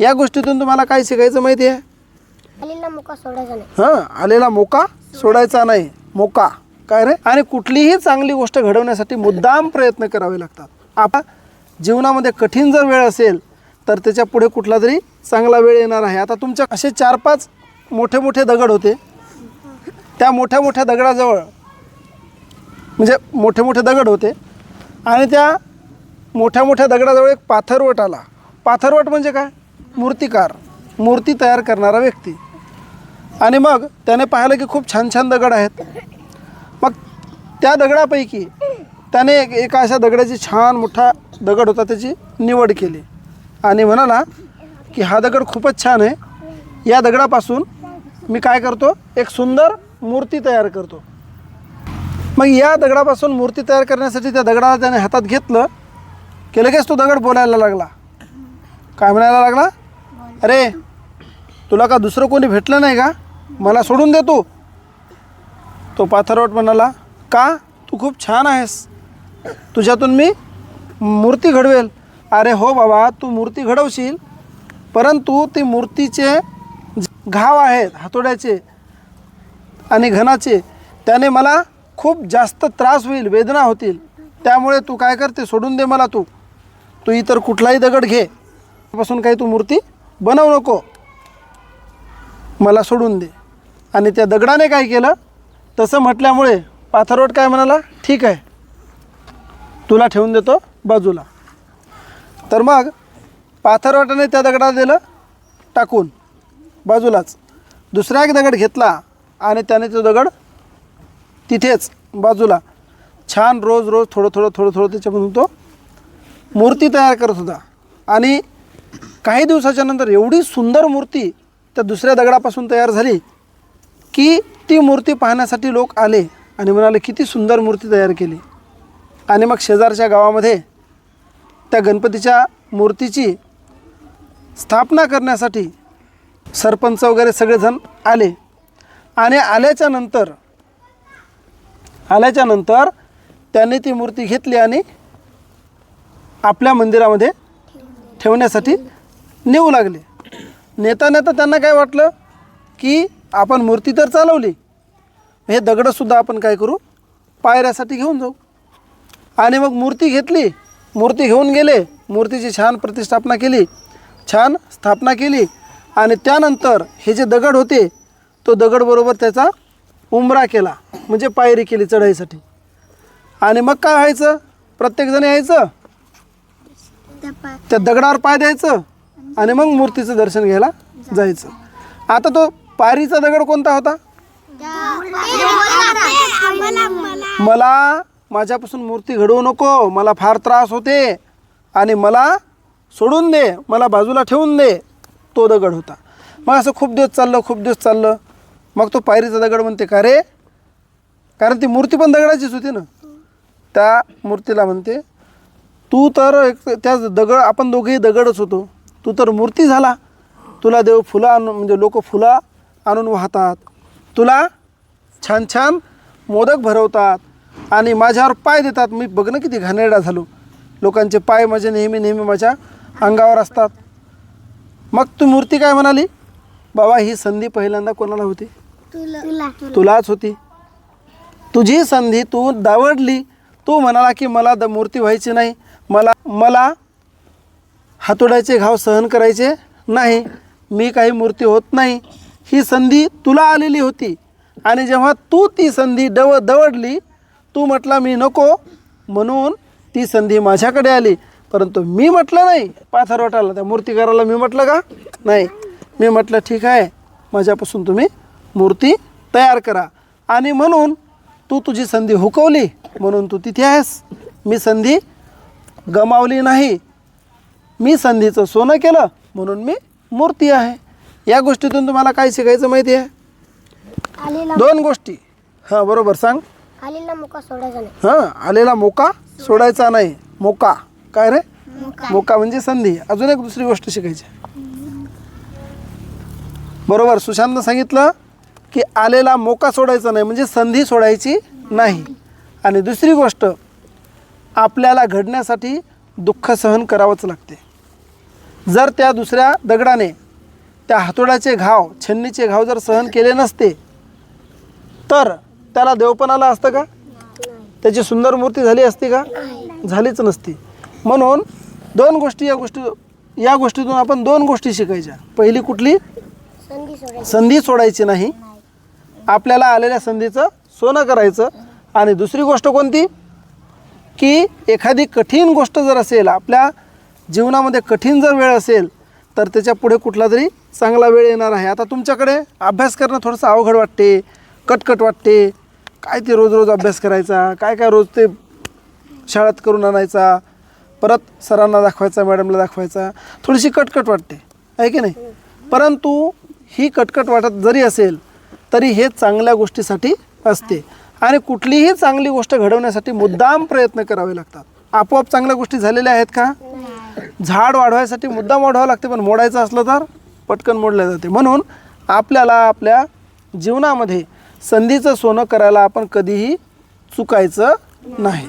या गोष्टीतून तुम्हाला काय शिकायचं माहिती आहे आलेला मुका सोडायचा नाही. हां आलेला मोका सोडायचा नाही. मोका. काय रे? आणि कुठलीही चांगली गोष्ट घडवण्यासाठी मुद्दाम प्रयत्न करावे लागतात. आपण जीवनामध्ये कठीण जर वेळ असेल तर त्याच्या पुढे कुठला तरी चांगला वेळ येणार आहे. आता तुमच्या असे चार पाच मोठे मोठे दगड होते. त्या मोठ्या मोठ्या दगडाजवळ म्हणजे मोठे मोठे दगड होते. आणि त्या मोठ्या मोठ्या दगडाजवळ एक पाथरवट आला. पाथरवट म्हणजे काय? मूर्तिकार मूर्ती तयार करणारा व्यक्ती. आणि मग त्याने पाहिलं की खूप छान छान दगड आहेत. मग त्या दगडापैकी त्याने एक एका अशा दगडाची छान मोठा दगड होता त्याची निवड केली. आणि म्हणाला की हा दगड खूपच छान आहे. या दगडापासून मी काय करतो? एक सुंदर मूर्ती तयार करतो. मग या दगडापासून मूर्ती तयार करण्यासाठी त्या दगडाला त्याने हातात घेतलं की लगेच तो दगड बोलायला लागला. काय म्हणायला लागला? अरे तुला का दुसरं कोणी भेटलं नाही का? मला सोडून दे तू. तो पाथरवट म्हणाला का? तू खूप छान आहेस. तुझ्यातून मी मूर्ती घडवेल. अरे हो बाबा तू मूर्ती घडवशील परंतु ती मूर्तीचे घाव आहेत हातोड्याचे आणि घनाचे. त्याने मला खूप जास्त त्रास होईल वेदना होतील. त्यामुळे तू काय करते? सोडून दे मला तू. तू इतर कुठलाही दगड घे. पासून काही तू मूर्ती बनवू नको. मला सोडून दे. आणि त्या दगडाने काय केलं? तसं म्हटल्यामुळे पाथरवट काय म्हणाला? ठीक आहे. तुला ठेवून देतो बाजूला. तर मग पाथरवटाने त्या दगडाला दिलं टाकून बाजूलाच. दुसरा एक दगड घेतला आणि त्याने तो दगड तिथेच बाजूला. छान रोज रोज थोडं थोडं थोडं थोडं त्याच्यामधून तो मूर्ती तयार करत होता. आणि काही दिवसाच्या नंतर एवढी सुंदर मूर्ती त्या दुसऱ्या दगडापासून तयार झाली की ती मूर्ती पाहण्यासाठी लोक आले आणि म्हणाले किती सुंदर मूर्ती तयार केली. आणि मग शेजारच्या गावामध्ये त्या गणपतीच्या मूर्तीची स्थापना करण्यासाठी सरपंच वगैरे सगळेजण आले. आणि आल्याच्यानंतर आल्याच्यानंतर त्यांनी ती मूर्ती घेतली आणि आपल्या मंदिरामध्ये ठेवण्यासाठी नेऊ लागले. नेता नेता त्यांना काय वाटलं? की आपण मूर्ती तर चालवली. हे दगडंसुद्धा आपण काय करू? पायऱ्यासाठी घेऊन जाऊ. आणि मग मूर्ती घेतली. मूर्ती घेऊन गेले. मूर्तीची छान प्रतिष्ठापना केली. छान स्थापना केली. आणि त्यानंतर हे जे दगड होते तो दगडबरोबर त्याचा उंबरा केला. म्हणजे पायरी केली चढाईसाठी. आणि मग काय व्हायचं? प्रत्येकजण यायचं? त्या दगडावर पाय द्यायचं? आणि मग मूर्तीचं दर्शन घ्यायला जायचं. आता तो पायरीचा दगड कोणता होता? मला माझ्यापासून मूर्ती घडवू नको मला फार त्रास होते आणि मला सोडून दे मला बाजूला ठेवून दे तो दगड होता. मग असं खूप दिवस चाललं खूप दिवस चाललं. मग तो पायरीचा दगड म्हणते का रे? कारण ती मूर्ती पण दगडाचीच होती ना. त्या मूर्तीला म्हणते तू तर एक त्या दगड आपण दोघेही दगडच होतो. तू तर मूर्ती झाला. तुला देव फुलं आणून म्हणजे लोक फुलं आणून वाहतात. तुला छान छान मोदक भरवतात आणि माझ्यावर पाय देतात. मी बघ ना किती घाणेरडा झालो. लोकांचे पाय माझे नेहमी नेहमी माझ्या अंगावर असतात. मग तू मूर्ती काय म्हणाली? बाबा ही संधी पहिल्यांदा कोणाला होती? तुला. तुलाच होती. तुझी संधी तू दावडली. तू म्हणाला की मला द मूर्ती व्हायची नाही. मला मला हातोड्याचे घाव सहन करायचे नाही. मी काही मूर्ती होत नाही. ही संधी तुला आलेली होती. आणि जेव्हा तू ती संधी डव दवडली तू म्हटला मी नको म्हणून ती संधी माझ्याकडे आली. परंतु मी म्हटलं नाही. पाथरवटाला त्या मूर्तिकाराला मी म्हटलं का? नाही. मी म्हटलं ठीक आहे. माझ्यापासून तुम्ही मूर्ती तयार करा. आणि म्हणून तू तुझी संधी हुकवली. म्हणून तू तिथे आहेस. मी संधी गमावली नाही. मी संधीचं सोनं केलं म्हणून मी मूर्ती आहे. या गोष्टीतून तुम्हाला काय शिकायचं माहिती आहे दोन गोष्टी. हां बरोबर सांग. आलेला मुका सोडायचा नाही. हां आलेला मोका सोडायचा नाही. मोका. काय रे? मोका म्हणजे संधी. अजून एक दुसरी गोष्ट शिकायची. बरोबर सुशांतनं सांगितलं की आलेला मोका सोडायचा नाही म्हणजे संधी सोडायची नाही. आणि दुसरी गोष्ट आपल्याला घडण्यासाठी दुःख सहन करावंच लागते. जर त्या दुसऱ्या दगडाने त्या हातोड्याचे घाव छन्नीचे घाव जर सहन केले नसते तर त्याला देवपण आलं असतं का? त्याची सुंदर मूर्ती झाली असती का? झालीच नसती. म्हणून दोन गोष्टी या गोष्टी या गोष्टीतून आपण दोन गोष्टी शिकायच्या. पहिली कुठली? संधी सोडायची. संधी सोडायची नाही. आपल्याला आलेल्या संधीचं सोनं करायचं आणि दुसरी गोष्ट कोणती? की एखादी कठीण गोष्ट जर असेल आपल्या जीवनामध्ये कठीण जर वेळ असेल तर त्याच्या पुढे कुठला तरी चांगला वेळ येणार आहे. आता तुमच्याकडे अभ्यास करणं थोडंसं अवघड वाटते कटकट वाटते. काय ते रोज रोज अभ्यास करायचा काय काय रोज ते शाळेत करून आणायचा परत सरांना दाखवायचा मॅडमला दाखवायचा थोडीशी कटकट वाटते आहे की नाही? परंतु ही कटकट वाटत जरी असेल तरी हे चांगल्या गोष्टीसाठी असते. आणि कुठलीही चांगली गोष्ट घडवण्यासाठी मुद्दाम प्रयत्न करावे लागतात. आपोआप चांगल्या गोष्टी झालेल्या आहेत का? झाड वाढवायसाठी मुद्दाम वाढवावं लागते पण मोडायचं असलं तर पटकन मोडलं जाते. म्हणून आपल्याला आपल्या जीवनामध्ये संधीचं सोनं करायला आपण कधीही चुकायचं नाही.